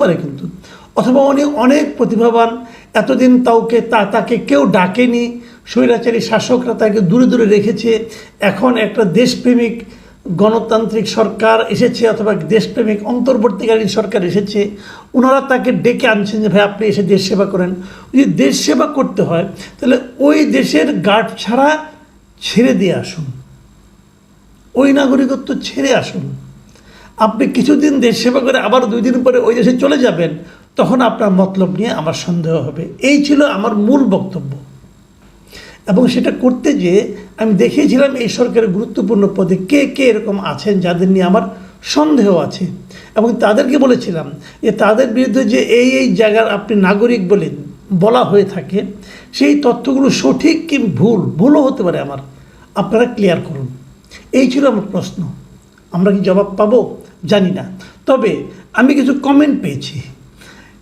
পারে কিন্তু। অথবা উনি অনেক প্রতিভাবান, এতদিন তাওকে তা, তাকে কেউ ডাকেনি, স্বৈরাচারী শাসকরা তাকে দূরে দূরে রেখেছে। এখন একটা দেশপ্রেমিক গণতান্ত্রিক সরকার এসেছে অথবা দেশপ্রেমিক অন্তর্বর্তীকালীন সরকার এসেছে ওনারা তাকে ডেকে আনছেন যে, ভাই, আপনি এসে দেশ সেবা করেন। যদি দেশ সেবা করতে হয়, তাহলে ওই দেশের গার্ড ছাড়া ছেড়ে দিয়ে আসুন। ওই নাগরিকত্ব ছেড়ে আসুন। আপনি কিছুদিন দেশ সেবা করে আবার দুই দিন পরে ওই দেশে চলে যাবেন, তখন আপনার মতলব নিয়ে আমার সন্দেহ হবে। এই ছিল আমার মূল বক্তব্য। এবং সেটা করতে যে আমি দেখিয়েছিলাম এই সরকারের গুরুত্বপূর্ণ পদে কে কে এরকম আছেন যাদের নিয়ে আমার সন্দেহ আছে। এবং তাদেরকে বলেছিলাম যে তাদের বিরুদ্ধে যে এই এই জায়গার আপনি নাগরিক বলে বলা হয়ে থাকে, সেই তথ্যগুলো সঠিক কি ভুল? ভুলও হতে পারে আমার। আপনারা ক্লিয়ার করুন। এই ছিল আমার প্রশ্ন। আমরা কি জবাব পাবো? জানি না তবে আমি কিছু কমেন্ট পেয়েছি,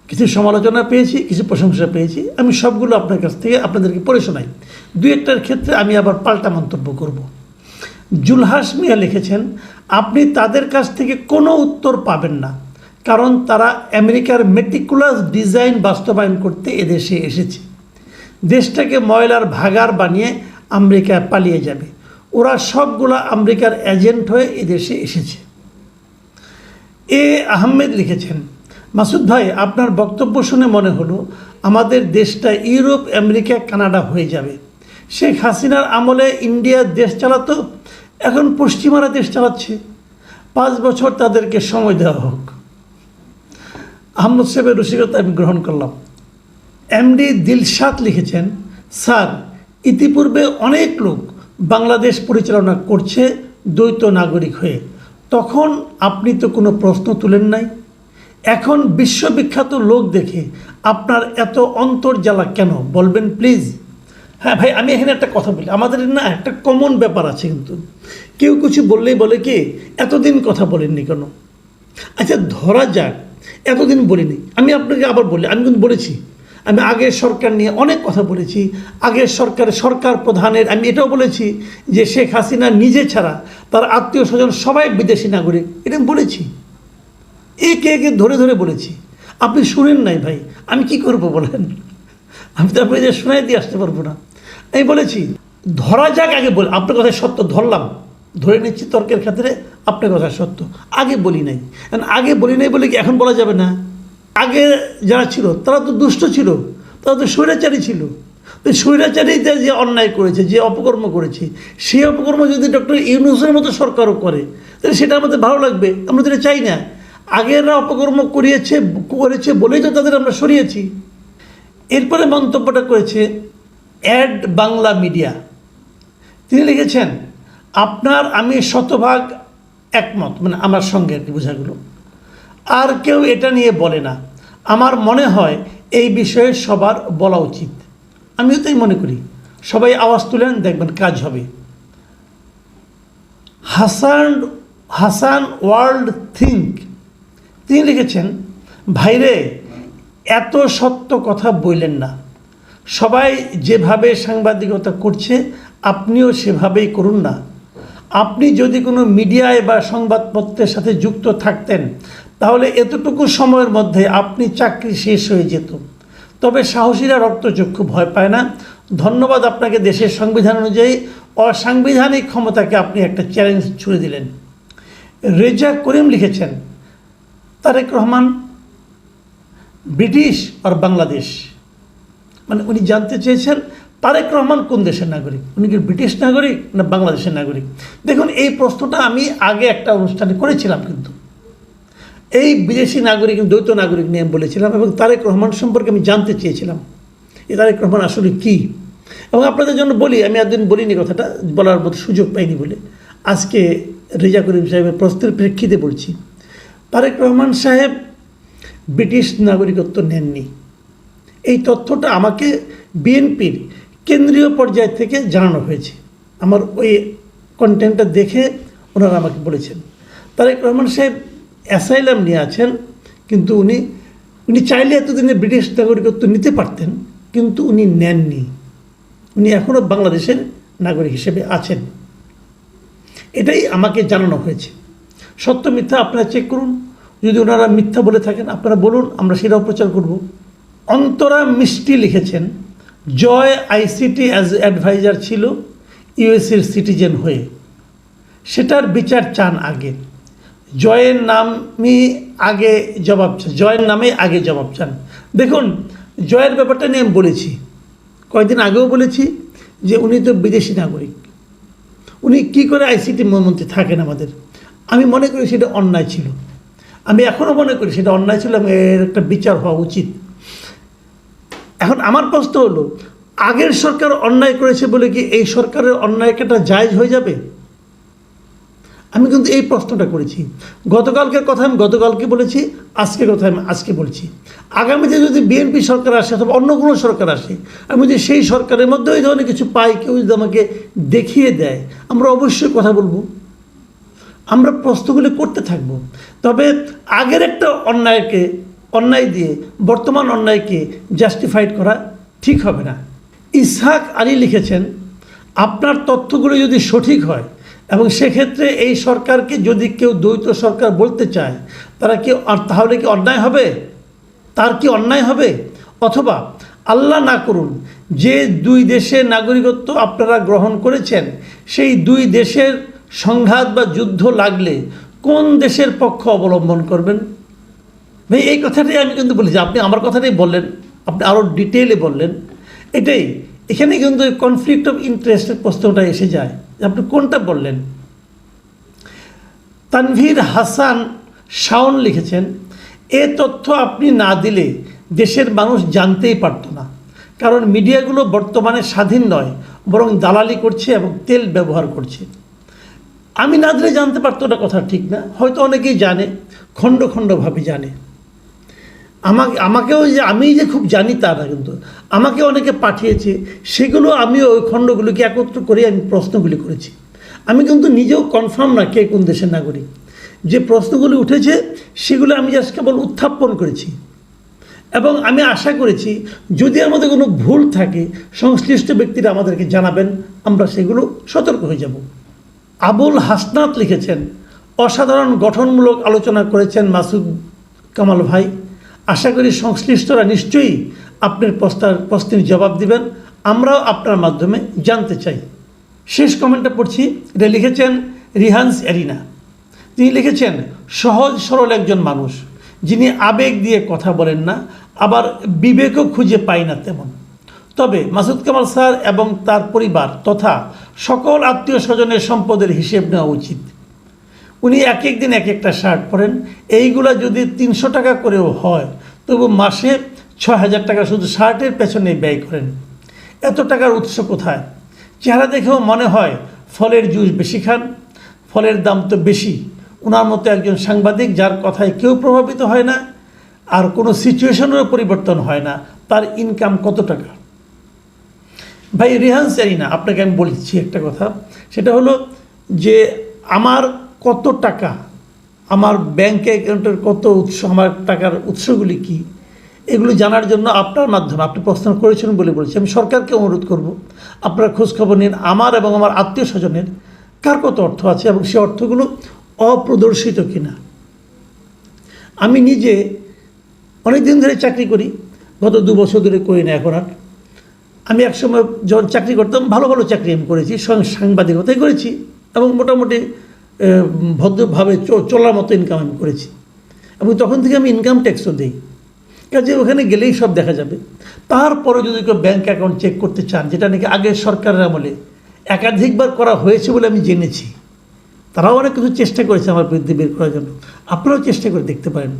কিছু সমালোচনা পেয়েছি, কিছু প্রশংসা পেয়েছি। আমি সবগুলো আপনার কাছ থেকে আপনাদেরকে পড়ে শোনাই। দু একটার ক্ষেত্রে আমি আবার পাল্টা মন্তব্য করব। জুলহাস মিয়া লিখেছেন, আপনি তাদের কাছ থেকে কোনো উত্তর পাবেন না, কারণ তারা আমেরিকার মেটিকুলাস ডিজাইন বাস্তবায়ন করতে এদেশে এসেছে। দেশটাকে ময়লার ভাগার বানিয়ে আমেরিকায় পালিয়ে যাবে। ওরা সবগুলা আমেরিকার এজেন্ট হয়ে এদেশে এসেছে। এ আহমেদ লিখেছেন, মাসুদ ভাই, আপনার বক্তব্য শুনে মনে হলো আমাদের দেশটা ইউরোপ, আমেরিকা, কানাডা হয়ে যাবে। শেখ হাসিনার আমলে ইন্ডিয়া দেশ চালাতো, এখন পশ্চিমারা দেশ চালাচ্ছে। পাঁচ বছর তাদেরকে সময় দেওয়া হোক। আহমদ সাহেবের রসিকতা আমি গ্রহণ করলাম। এমডি দিলশাদ লিখেছেন, স্যার, ইতিপূর্বে অনেক লোক বাংলাদেশ পরিচালনা করছে দ্বৈত নাগরিক হয়ে। তখন আপনি তো কোনো প্রশ্ন তুলেন নাই। এখন বিশ্ববিখ্যাত লোক দেখে আপনার এত অন্তর্জ্বালা কেন? বলবেন, প্লিজ। হ্যাঁ ভাই, আমি এখানে একটা কথা বলি। আমাদের না একটা কমন ব্যাপার আছে কিন্তু। কেউ কিছু বললেই বলে কি, এতদিন কথা বলেননি কেন? আচ্ছা ধরা যাক, এতদিন বলিনি। আমি আপনাকে আবার বলি, আমি কিন্তু বলেছি। আমি আগের সরকার নিয়ে অনেক কথা বলেছি। আগের সরকারের সরকার প্রধানের, আমি এটাও বলেছি যে শেখ হাসিনা নিজে ছাড়া তার আত্মীয় স্বজন সবাই বিদেশি নাগরিক। এটা বলেছি। একে একে ধরে ধরে বলেছি। আপনি শুনেন নাই ভাই। আমি কি করব বলেন? আমি তো আপনাদের শোনাই দিয়ে আসতে পারব না। আমি বলেছি, ধরা যাক আগে বল আপনার কথা সত্য ধরলাম। ধরে নিচ্ছি তর্কের ক্ষেত্রে আপনার কথা সত্য। আগে বলি নাই। আগে বলি নাই বলে কি এখন বলা যাবে না? আগে যারা ছিল, তারা তো দুষ্ট ছিল, তারা তো স্বৈরাচারী ছিল। তো স্বৈরাচারীতে যে অন্যায় করেছে, যে অপকর্ম করেছে, সেই অপকর্ম যদি ডক্টর ইউনুসের মতো সরকারও করে, তাহলে সেটা আমাদের ভালো লাগবে, আমরা তো চাই না। আগেররা অপকর্ম করিয়েছে, করেছে বলেই তো তাদের আমরা সরিয়েছি। এরপরে মন্তব্যটা করেছে অ্যাড বাংলা মিডিয়া। তিনি লিখেছেন, আপনার, আমি শতভাগ একমত। মানে আমার সঙ্গে আর কি বোঝাগুলো। আর কেউ এটা নিয়ে বলে না। আমার মনে হয় এই বিষয়ে সবার বলা উচিত। আমিও তাই মনে করি। সবাই আওয়াজ তুলেন, দেখবেন কাজ হবে। Hasan Hasan world think. তিনি লিখেছেন, ভাইরে, এত সত্য কথা বললেন না। সবাই যেভাবে সাংবাদিকতা করছে, আপনিও সেভাবেই করুন না। আপনি যদি কোনো মিডিয়ায় বা সংবাদপত্রের সাথে যুক্ত থাকতেন, তাহলে এতটুকু সময়ের মধ্যে আপনি চাকরি শেষ হয়ে যেত। তবে সাহসীরা রক্তচক্ষু ভয় পায় না। ধন্যবাদ আপনাকে দেশের সংবিধান অনুযায়ী অসাংবিধানিক ক্ষমতাকে আপনি একটা চ্যালেঞ্জ ছুড়ে দিলেন। রেজা করিম লিখেছেন, তারেক রহমান ব্রিটিশ আর বাংলাদেশ। মানে উনি জানতে চেয়েছেন তারেক রহমান কোন দেশের নাগরিক? উনি কি ব্রিটিশ নাগরিক না বাংলাদেশের নাগরিক? দেখুন, এই প্রশ্নটা আমি আগে একটা অনুষ্ঠানে করেছিলাম কিন্তু। এই বিদেশি নাগরিক দ্বৈত নাগরিক নিয়ে বলেছিলাম এবং তারেক রহমান সম্পর্কে আমি জানতে চেয়েছিলাম এই তারেক রহমান আসলে কী। এবং আপনাদের জন্য বলি, আমি একদিন বলিনি কথাটা, বলার মতো সুযোগ পাইনি বলে। আজকে রেজা করিম সাহেবের প্রশ্নের প্রেক্ষিতে বলছি। তারেক রহমান সাহেব ব্রিটিশ নাগরিকত্ব নেননি। এই তথ্যটা আমাকে বিএনপির কেন্দ্রীয় পর্যায় থেকে জানানো হয়েছে। আমার ওই কন্টেন্টটা দেখে ওনারা আমাকে বলেছেন। তারেক রহমান সাহেব অ্যাসাইলাম নিয়ে আছেন, কিন্তু উনি উনি চাইলে এতদিনে ব্রিটিশ নাগরিকত্ব নিতে পারতেন, কিন্তু উনি নেননি। উনি এখনও বাংলাদেশের নাগরিক হিসেবে আছেন। এটাই আমাকে জানানো হয়েছে। সত্য মিথ্যা আপনারা চেক করুন। যদি ওনারা মিথ্যা বলে থাকেন, আপনারা বলুন, আমরা সেটাও প্রচার করব। অন্তরা মিষ্টি লিখেছেন জয় আইসিটি অ্যাজ অ্যাডভাইজার ছিল ইউএসএর সিটিজেন হয়ে। সেটার বিচার চান আগে। জয়ের নামই আগে জবাব চান, জয়ের নামে আগে জবাব চান। দেখুন, জয়ের ব্যাপারটা নিয়ে আমি বলেছি। কয়েকদিন আগেও বলেছি যে উনি তো বিদেশি নাগরিক। উনি কি করে আইসিটি মন্ত্রী থাকেন আমাদের? আমি মনে করি সেটা অন্যায় ছিল। আমি এখনও মনে করি সেটা অন্যায় ছিল এবং এর একটা বিচার হওয়া উচিত। এখন আমার প্রশ্ন হলো, আগের সরকার অন্যায় করেছে বলে কি এই সরকারের অন্যায়টা জায়জ হয়ে যাবে? আমি কিন্তু এই প্রশ্নটা করেছি। গতকালকের কথা আমি গতকালকে বলেছি, আজকের কথা আমি আজকে বলছি। আগামীতে যদি বিএনপি সরকার আসে অথবা অন্য কোনো সরকার আসে, আমি যদি সেই সরকারের মধ্যে ওই ধরনের কিছু পাই, কেউ যদি আমাকে দেখিয়ে দেয়, আমরা অবশ্যই কথা বলব। আমরা প্রশ্নগুলি করতে থাকব। তবে আগের একটা অন্যায়কে অন্যায় দিয়ে, বর্তমান অন্যায়কে জাস্টিফাইড করা ঠিক হবে না। ইসহাক আলী লিখেছেন, আপনার তথ্যগুলো যদি সঠিক হয় এবং সেক্ষেত্রে এই সরকারকে যদি কেউ দ্বৈত সরকার বলতে চায়, তারা কি তাহলে কি অন্যায় হবে? তার কি অন্যায় হবে? অথবা আল্লাহ না করুন, যে দুই দেশের নাগরিকত্ব আপনারা গ্রহণ করেছেন, সেই দুই দেশের সংঘাত বা যুদ্ধ লাগলে কোন দেশের পক্ষ অবলম্বন করবেন? ভাই, এই কথাটাই আমি কিন্তু বলেছি আপনি আমার কথাটাই বললেন, আপনি আরও ডিটেলে বললেন। এটাই, এখানে কিন্তু ওই কনফ্লিক্ট অফ ইন্টারেস্টের প্রশ্নটা এসে যায়, যে আপনি কোনটা বললেন? তানভীর হাসান শাওন লিখেছেন, এ তথ্য আপনি না দিলে দেশের মানুষ জানতেই পারত না। কারণ মিডিয়াগুলো বর্তমানে স্বাধীন নয়, বরং দালালি করছে এবং তেল ব্যবহার করছে। আমি না দিলে জানতে পারতো না কথা ঠিক না। হয়তো অনেকেই জানে, খণ্ড খণ্ডভাবে জানে। আমাকে আমাকেও যে আমি যে খুব জানি তা না কিন্তু, আমাকে অনেকে পাঠিয়েছে, সেগুলো আমি ওই খণ্ডগুলোকে একত্র করে আমি প্রশ্নগুলি করেছি। আমি কিন্তু নিজেও কনফার্ম না কে কোন দেশের নাগরিক। যে প্রশ্নগুলি উঠেছে, সেগুলো আমি জাস্ট কেবল উত্থাপন করেছি। এবং আমি আশা করেছি, যদি মধ্যে কোনো ভুল থাকে, সংশ্লিষ্ট ব্যক্তিরা আমাদেরকে জানাবেন, আমরা সেগুলো সতর্ক হয়ে যাব। আবুল হাসনাত লিখেছেন, অসাধারণ গঠনমূলক আলোচনা করেছেন মাসুদ কামাল ভাই। আশা করি সংশ্লিষ্টরা নিশ্চয়ই আপনার প্রস্তার প্রশ্নের জবাব দিবেন। আমরাও আপনার মাধ্যমে জানতে চাই। শেষ কমেন্টটা পড়ছি, এটা লিখেছেন রিহান্স এরিনা তিনি লিখেছেন, সহজ সরল একজন মানুষ, যিনি আবেগ দিয়ে কথা বলেন না, আবার বিবেকও খুঁজে পাই না তেমন। তবে মাসুদ কামাল স্যার এবং তার পরিবার তথা সকল আত্মীয় স্বজনের সম্পদের হিসেব নেওয়া উচিত। উনি এক এক দিন এক একটা শার্ট পরেন। এইগুলা যদি তিনশো টাকা করেও হয় তবু মাসে ছ হাজার টাকা শুধু শার্টের পেছনে ব্যয় করেন। এত টাকার উৎস কোথায়? চেহারা দেখেও মনে হয় ফলের জুস বেশি খান, ফলের দাম তো বেশি। ওনার মতো একজন সাংবাদিক যার কথায় কেউ প্রভাবিত হয় না, আর কোনো সিচুয়েশনেরও পরিবর্তন হয় না, তার ইনকাম কত টাকা? ভাই, রেহান না আপনাকে আমি বলছি একটা কথা। সেটা হলো যে, আমার কত টাকা আমার ব্যাংক অ্যাকাউন্টের কত উৎস, আমার টাকার উৎসগুলি কি? এগুলো জানার জন্য আপনার মাধ্যমে, আপনি প্রশ্ন করেছেন বলে বলেছি, আমি সরকারকে অনুরোধ করব, আপনারা খোঁজখবর নিন। আমার এবং আমার আত্মীয় স্বজনের কার কত অর্থ আছে এবং সে অর্থগুলো অপ্রদর্শিত কিনা? আমি নিজে অনেক দিন ধরে চাকরি করি, গত দু বছর ধরে করি না এখন আর। আমি একসময় যখন চাকরি করতাম, ভালো ভালো চাকরি আমি করেছি সাংবাদিকতাই করেছি এবং মোটামুটি ভদ্রভাবে চলার মতো ইনকাম আমি করেছি। এবং তখন থেকে আমি ইনকাম ট্যাক্সও দিই। কাজে ওখানে গেলেই সব দেখা যাবে। তারপরে যদি কেউ ব্যাঙ্ক অ্যাকাউন্ট চেক করতে চান, যেটা নাকি আগের সরকারের আমলে একাধিকবার করা হয়েছে বলে আমি জেনেছি, তারাও অনেক কিছু চেষ্টা করেছে আমার বিরুদ্ধে বের করার জন্য। আপনারাও চেষ্টা করে দেখতে পারেন।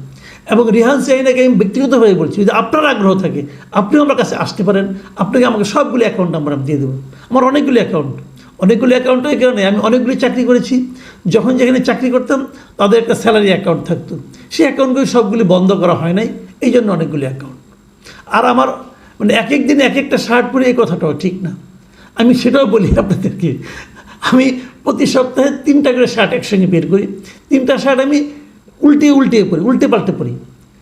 এবং রিহান সাইনাকে আমি ব্যক্তিগতভাবে বলছি, যদি আপনার আগ্রহ থাকে, আপনিও আমার কাছে আসতে পারেন। আপনাকে আমাকে সবগুলো অ্যাকাউন্ট নাম্বার আমি দিয়ে দেবো। আমার অনেকগুলো অ্যাকাউন্ট অনেকগুলো অ্যাকাউন্ট এই কারণে আমি অনেকগুলি চাকরি করেছি। যখন যেখানে চাকরি করতাম, তাদের একটা স্যালারি অ্যাকাউন্ট থাকতো। সেই অ্যাকাউন্টগুলি সবগুলি বন্ধ করা হয় নাই। এই জন্য অনেকগুলি অ্যাকাউন্ট আর আমার মানে এক এক দিন এক একটা শার্ট পরে এই কথাটাও ঠিক না। আমি সেটাও বলি আপনাদেরকে। আমি প্রতি সপ্তাহে তিনটা করে শার্ট একসঙ্গে বের করি। তিনটা শার্ট আমি উল্টে উল্টে পরি, উল্টে পাল্টে পরি।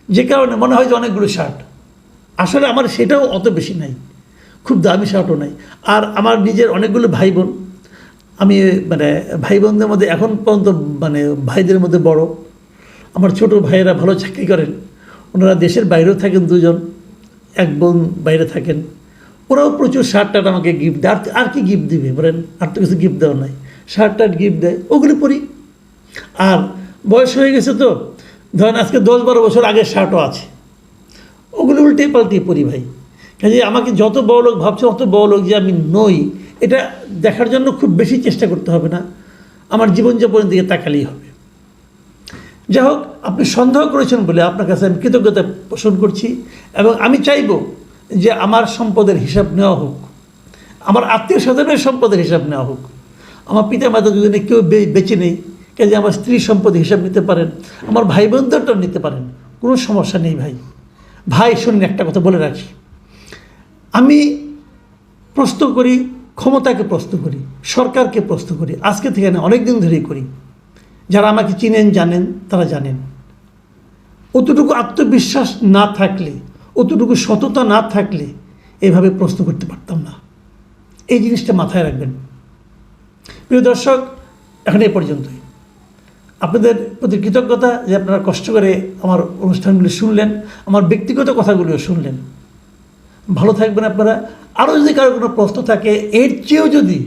যে কারণে মনে হয় যে অনেকগুলো শার্ট আসলে আমার সেটাও অত বেশি নাই। খুব দামি শার্টও নাই। আর আমার নিজের অনেকগুলো ভাই বোন আমি মানে ভাই বোনদের মধ্যে এখন পর্যন্ত মানে ভাইদের মধ্যে বড়। আমার ছোট ভাইয়েরা ভালো চাকরি করেন। ওনারা দেশের বাইরেও থাকেন দুজন। এক বোন বাইরে থাকেন। ওরাও প্রচুর শার্ট টার্ট আমাকে গিফট দেয়। আর আর কি গিফট দিবে বলেন? আর তো কিছু গিফট দেওয়া নাই। শার্ট টার্ট গিফট দেয়। ওগুলি পরি। আর বয়স হয়ে গেছে তো। ধরেন আজকে দশ বারো বছর আগের শার্টও আছে। ওগুলো উল্টে পাল্টে পরি ভাই। কাজে আমাকে যত বড় লোক ভাবছে, অত বড় লোক যে আমি নই। এটা দেখার জন্য খুব বেশি চেষ্টা করতে হবে না। আমার জীবনযাপনের দিকে তাকালেই হবে। যাই হোক, আপনি সন্দেহ করেছেন বলে আপনার কাছে আমি কৃতজ্ঞতা পোষণ করছি এবং আমি চাইব যে আমার সম্পদের হিসাব নেওয়া হোক, আমার আত্মীয় স্বজনের সম্পদের হিসাব নেওয়া হোক, আমার পিতা মাতা দুজনে কেউ বেঁচে নেই, কাজে আমার স্ত্রী সম্পদের হিসাব নিতে পারেন, আমার ভাই বোনদেরটাও নিতে পারেন, কোনো সমস্যা নেই ভাই। ভাই, শুনুন, একটা কথা বলে রাখি। আমি প্রশ্ন করি ক্ষমতাকে প্রশ্ন করি, সরকারকে প্রশ্ন করি, আজকে থেকে না অনেক দিন ধরেই করি। যারা আমাকে চিনেন, জানেন, তারা জানেন। অতটুকু আত্মবিশ্বাস না থাকলে, অতটুকু সততা না থাকলে এভাবে প্রশ্ন করতে পারতাম না। এই জিনিসটা মাথায় রাখবেন। প্রিয় দর্শক, এখন এই পর্যন্তই। আপনাদের প্রতি কৃতজ্ঞতা যে আপনারা কষ্ট করে আমার অনুষ্ঠানগুলি শুনলেন, আমার ব্যক্তিগত কথাগুলিও শুনলেন। ভালো থাকবেন আপনারা। আরও যদি কারও কোনো প্রশ্ন থাকে এর চেয়েও যদি